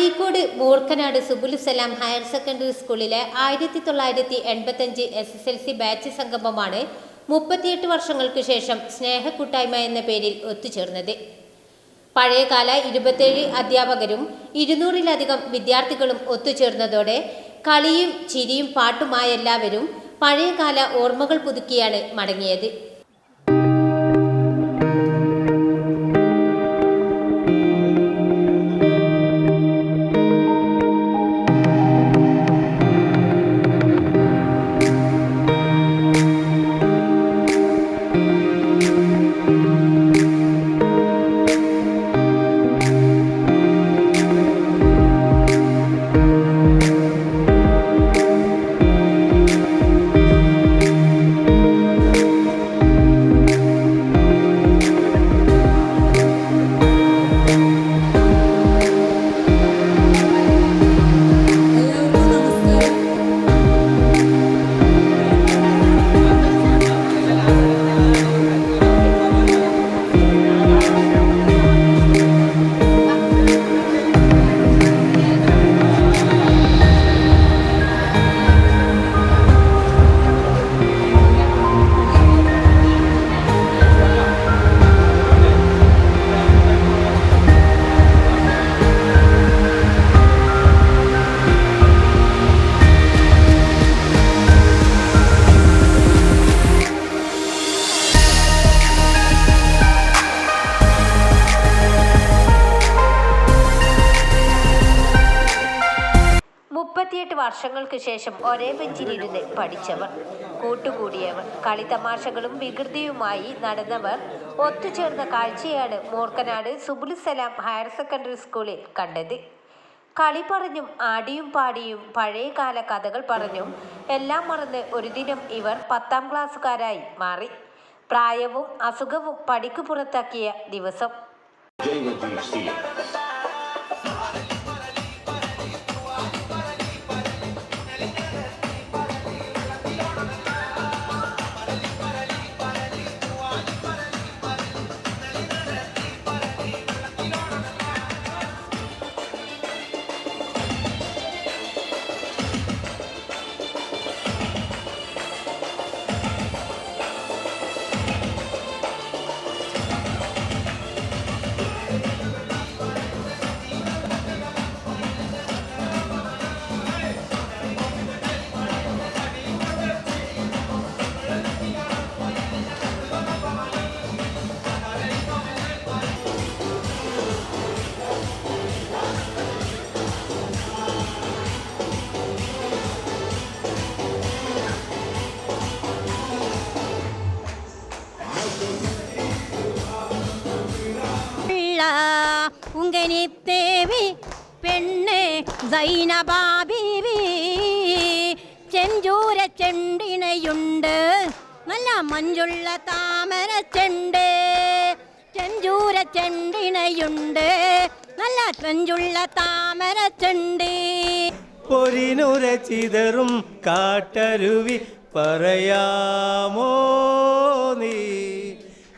Azhikode Moorkanad Subulussalam higher secondary സ്കൂളിലെ ആയിരത്തി തൊള്ളായിരത്തി എൺപത്തഞ്ച് S S L C batch സംഗമമാണ് മുപ്പത്തിയെട്ട് വർഷങ്ങൾക്ക് ശേഷം സ്നേഹക്കൂട്ടായ്മ എന്ന പേരിൽ ഒത്തുചേർന്നത്. പഴയകാല ഇരുപത്തേഴ് അധ്യാപകരും ഇരുന്നൂറിലധികം വിദ്യാർത്ഥികളും ഒത്തുചേർന്നതോടെ കളിയും ചിരിയും പാട്ടുമായെല്ലാവരും പഴയകാല ഓർമ്മകൾ പുതുക്കിയാണ് മടങ്ങിയത്. വർഷങ്ങൾക്ക് ശേഷം ഒരേ ബെഞ്ചിലിരുന്ന് പഠിച്ചവർ കൂട്ടുകൂടിയവർ കളിതമാശകളും വികൃതിയുമായി നടന്നവർ ഒത്തുചേർന്ന കാഴ്ചയാണ് മൂർക്കനാട് സുബുലുസലാം ഹയർ സെക്കൻഡറി സ്കൂളിൽ കണ്ടത്. കളി പറഞ്ഞും ആടിയും പാടിയും പഴയകാല കഥകൾ പറഞ്ഞും എല്ലാം മറന്ന് ഒരു ദിനം ഇവർ പത്താം ക്ലാസ്സുകാരായി മാറി. പ്രായവും അസുഖവും പടിക്ക് പുറത്താക്കിയ ദിവസം. ജൈവജീവ് സ്റ്റീൽ ഉള്ള ഉങ്കനി ദേവി പെണ്ണ് സൈനബാബീവി. ചെഞ്ചൂര ചെണ്ടിണയുണ്ട്. നല്ല മഞ്ചുള്ള താമര ചെണ്ട്. ചെഞ്ചൂര ചെണ്ടിണയുണ്ട്. നല്ല ചെഞ്ചുള്ള താമര ചെണ്ട്. പൊരിനുര ചിതറും കാട്ടരുവി പറയാമോ നീ?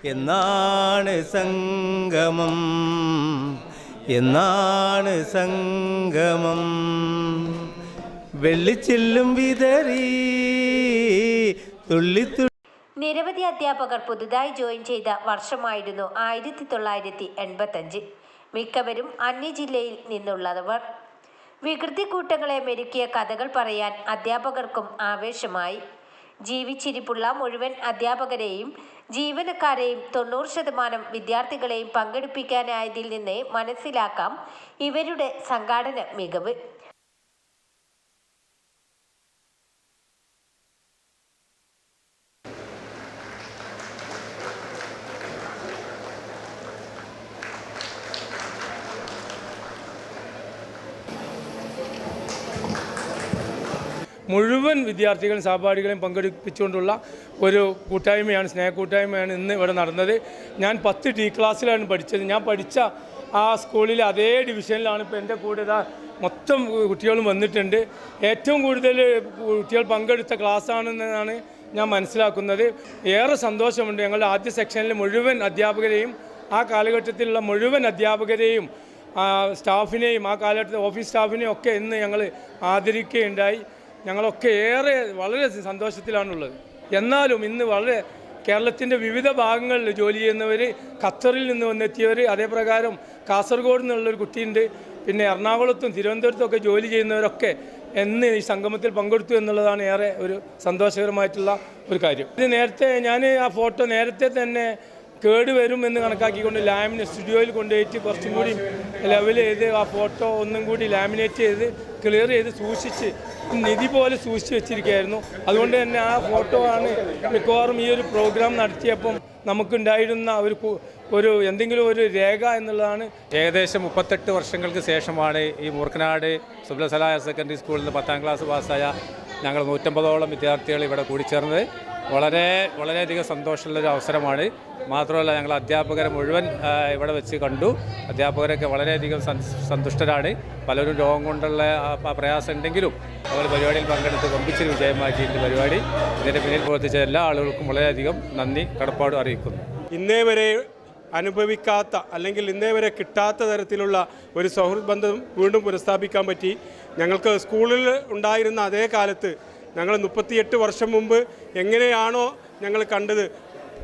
എന്നാണ് സംഗമം? എന്നാണ് സംഗമം? വെള്ളിച്ചില്ലും വിതറി തുള്ളിത്തു നിരവധി അധ്യാപകർ പുതുതായി ജോയിൻ ചെയ്ത വർഷമായിരുന്നു ആയിരത്തി തൊള്ളായിരത്തി എൺപത്തഞ്ച്. മിക്കവരും അന്യജില്ലയിൽ നിന്നുള്ളവർ. വികൃതി കൂട്ടങ്ങളെ മെരുക്കിയ കഥകൾ പറയാൻ അധ്യാപകർക്കും ആവേശമായി. ജീവിച്ചിരിപ്പുള്ള മുഴുവൻ അധ്യാപകരെയും ജീവനക്കാരെയും തൊണ്ണൂറ് ശതമാനം വിദ്യാർത്ഥികളെയും പങ്കെടുപ്പിക്കാനായതിൽ നിന്ന് മനസ്സിലാക്കാം ഇവരുടെ സംഘാടന മികവ്. മുഴുവൻ വിദ്യാർത്ഥികളും സഹപാഠികളെയും പങ്കെടുപ്പിച്ചുകൊണ്ടുള്ള ഒരു കൂട്ടായ്മയാണ് സ്നേഹ കൂട്ടായ്മയാണ് ഇന്ന് ഇവിടെ നടന്നത്. ഞാൻ പത്ത് ടി ക്ലാസ്സിലാണ് പഠിച്ചത്. ഞാൻ പഠിച്ച ആ സ്കൂളിലെ അതേ ഡിവിഷനിലാണ് ഇപ്പോൾ എന്റെ കൂടെ മൊത്തം കുട്ടികളും വന്നിട്ടുണ്ട്. ഏറ്റവും കൂടുതൽ കുട്ടികൾ പങ്കെടുത്ത ക്ലാസ്സാണെന്നാണ് ഞാൻ മനസ്സിലാക്കുന്നത്. ഏറെ സന്തോഷമുണ്ട്. ഞങ്ങളുടെ ആദ്യ സെക്ഷനിലെ മുഴുവൻ അധ്യാപകരെയും ആ കാലഘട്ടത്തിലുള്ള മുഴുവൻ അധ്യാപകരെയും സ്റ്റാഫിനെയും ആ കാലഘട്ടത്തിൽ ഓഫീസ് സ്റ്റാഫിനെയും ഒക്കെ ഇന്ന് ഞങ്ങൾ ആദരിക്കുകയുണ്ടായി. ഞങ്ങളൊക്കെ ഏറെ വളരെ സന്തോഷത്തിലാണുള്ളത്. എന്നാലും ഇന്ന് വളരെ കേരളത്തിന്റെ വിവിധ ഭാഗങ്ങളിൽ ജോലി ചെയ്യുന്നവർ ഖത്തറിൽ നിന്ന് വന്നെത്തിയവർ അതേപ്രകാരം കാസർഗോഡ് നിന്നുള്ളൊരു കുട്ടിയുണ്ട്. പിന്നെ എറണാകുളത്തും തിരുവനന്തപുരത്തും ഒക്കെ ജോലി ചെയ്യുന്നവരൊക്കെ എന്ന് ഈ സംഗമത്തിൽ പങ്കെടുത്തു എന്നുള്ളതാണ് ഏറെ ഒരു സന്തോഷകരമായിട്ടുള്ള ഒരു കാര്യം. ഇത് നേരത്തെ ഞാൻ ആ ഫോട്ടോ നേരത്തെ തന്നെ കേട് വരും എന്ന് കണക്കാക്കിക്കൊണ്ട് ലാമിനേറ്റ് സ്റ്റുഡിയോയിൽ കൊണ്ടുപോയിട്ട് കുറച്ചും കൂടി ലെവൽ ചെയ്ത് ആ ഫോട്ടോ ഒന്നും കൂടി ലാമിനേറ്റ് ചെയ്ത് ക്ലിയർ ചെയ്ത് സൂക്ഷിച്ച് നിധി പോലെ സൂക്ഷിച്ച് വെച്ചിരിക്കുകയായിരുന്നു. അതുകൊണ്ട് തന്നെ ആ ഫോട്ടോ ആണ് മിക്കവാറും ഈ ഒരു പ്രോഗ്രാം നടത്തിയപ്പം നമുക്കുണ്ടായിരുന്ന ഒരു ഒരു എന്തെങ്കിലും ഒരു രേഖ എന്നുള്ളതാണ്. ഏകദേശം മുപ്പത്തെട്ട് വർഷങ്ങൾക്ക് ശേഷമാണ് ഈ മൂർക്കനാട് സുബ്ലസല ഹയർ സെക്കൻഡറി സ്കൂളിൽ നിന്ന് പത്താം ക്ലാസ് പാസ്സായ ഞങ്ങൾ നൂറ്റമ്പതോളം വിദ്യാർത്ഥികൾ ഇവിടെ കൂടിച്ചേർന്നത്. വളരെ വളരെയധികം സന്തോഷമുള്ളൊരു അവസരമാണ്. മാത്രമല്ല ഞങ്ങൾ അധ്യാപകരെ മുഴുവൻ ഇവിടെ വെച്ച് കണ്ടു. അധ്യാപകരൊക്കെ വളരെയധികം സന്- സന്തുഷ്ടരാണ്. പലരും രോഗം കൊണ്ടുള്ള പ്രയാസം ഉണ്ടെങ്കിലും അവർ പരിപാടിയിൽ പങ്കെടുത്ത് വമ്പിച്ചൊരു വിജയമാക്കിയിട്ടുണ്ട് പരിപാടി. ഇതിന്റെ പിന്നിൽ പ്രവർത്തിച്ച എല്ലാ ആളുകൾക്കും വളരെയധികം നന്ദി കടപ്പാടും അറിയിക്കുന്നു. ഇന്നേ വരെ അനുഭവിക്കാത്ത അല്ലെങ്കിൽ ഇന്നേ വരെ കിട്ടാത്ത തരത്തിലുള്ള ഒരു സൗഹൃദ ബന്ധം വീണ്ടും പുനഃസ്ഥാപിക്കാൻ പറ്റി. ഞങ്ങൾക്ക് സ്കൂളിൽ ഉണ്ടായിരുന്ന അതേ കാലത്ത് ഞങ്ങൾ മുപ്പത്തിയെട്ട് വർഷം മുമ്പ് എങ്ങനെയാണോ ഞങ്ങൾ കണ്ടത്.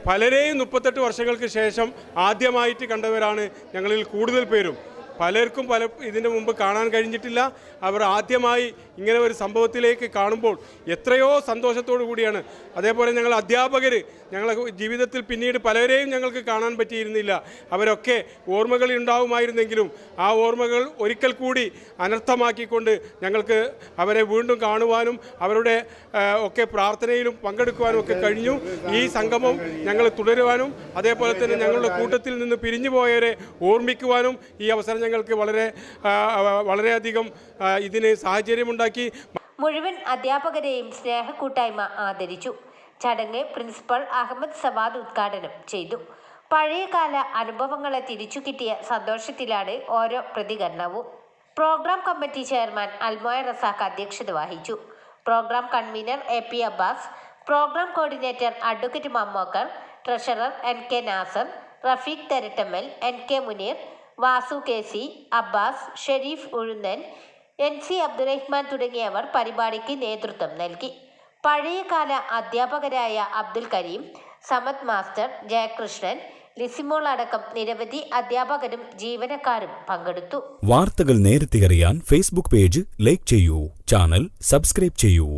പലരെയും മുപ്പത്തെട്ട് വർഷങ്ങൾക്ക് ശേഷം ആദ്യമായിട്ട് കണ്ടവരാണ് ഞങ്ങളിൽ കൂടുതൽ പേരും. പലർക്കും പല ഇതിന്റെ മുമ്പ് കാണാൻ കഴിഞ്ഞിട്ടില്ല. അവർ ആദ്യമായി ഇങ്ങനെ ഒരു സംഭവത്തിലേക്ക് കാണുമ്പോൾ എത്രയോ സന്തോഷത്തോടു കൂടിയാണ്. അതേപോലെ ഞങ്ങൾ അധ്യാപകർ ഞങ്ങളെ ജീവിതത്തിൽ പിന്നീട് പലരെയും ഞങ്ങൾക്ക് കാണാൻ പറ്റിയിരുന്നില്ല. അവരൊക്കെ ഓർമ്മകൾ ഉണ്ടാവുമായിരുന്നെങ്കിലും ആ ഓർമ്മകൾ ഒരിക്കൽ കൂടി അനർത്ഥമാക്കിക്കൊണ്ട് ഞങ്ങൾക്ക് അവരെ വീണ്ടും കാണുവാനും അവരുടെ ഒക്കെ പ്രാർത്ഥനയിലും പങ്കെടുക്കുവാനും ഒക്കെ കഴിഞ്ഞു. ഈ സംഗമം ഞങ്ങൾ തുടരുവാനും അതേപോലെ തന്നെ ഞങ്ങളുടെ കൂട്ടത്തിൽ നിന്ന് പിരിഞ്ഞു പോയവരെ ഓർമ്മിക്കുവാനും ഈ അവസരം ഞങ്ങൾക്ക് വളരെ വളരെയധികം ഇതിന് സാഹചര്യമുണ്ടാക്കി. മുഴുവൻ അധ്യാപകരെയും സ്നേഹക്കൂട്ടായ്മ ആദരിച്ചു. ചടങ്ങ് പ്രിൻസിപ്പൽ അഹമ്മദ് സവാദ് ഉദ്ഘാടനം ചെയ്തു. പഴയകാല അനുഭവങ്ങളെ തിരിച്ചു കിട്ടിയ സന്തോഷത്തിലാണ് ഓരോ പ്രതികരണവും. Programme committee chairman Almoya Razak അധ്യക്ഷത വഹിച്ചു. Programme convener A P Abbas programme coordinator advocate Mammokkar treasurer N K Nasar Rafeeq Therattammal N K Muneer Vasu K C Abbas Shareef Uzhunnan N C Abdurahman തുടങ്ങിയവർ പരിപാടിക്ക് നേതൃത്വം നൽകി. പഴയകാല അധ്യാപകരായ Abdul Kareem Samad master Jayakrishnan Lisimol അടക്കം നിരവധി അധ്യാപകരും ജീവനക്കാരും പങ്കെടുത്തു. വാർത്തകൾ നേരത്തെ അറിയാൻ ഫേസ്ബുക്ക് പേജ് ലൈക്ക് ചെയ്യൂ ചാനൽ സബ്സ്ക്രൈബ് ചെയ്യൂ.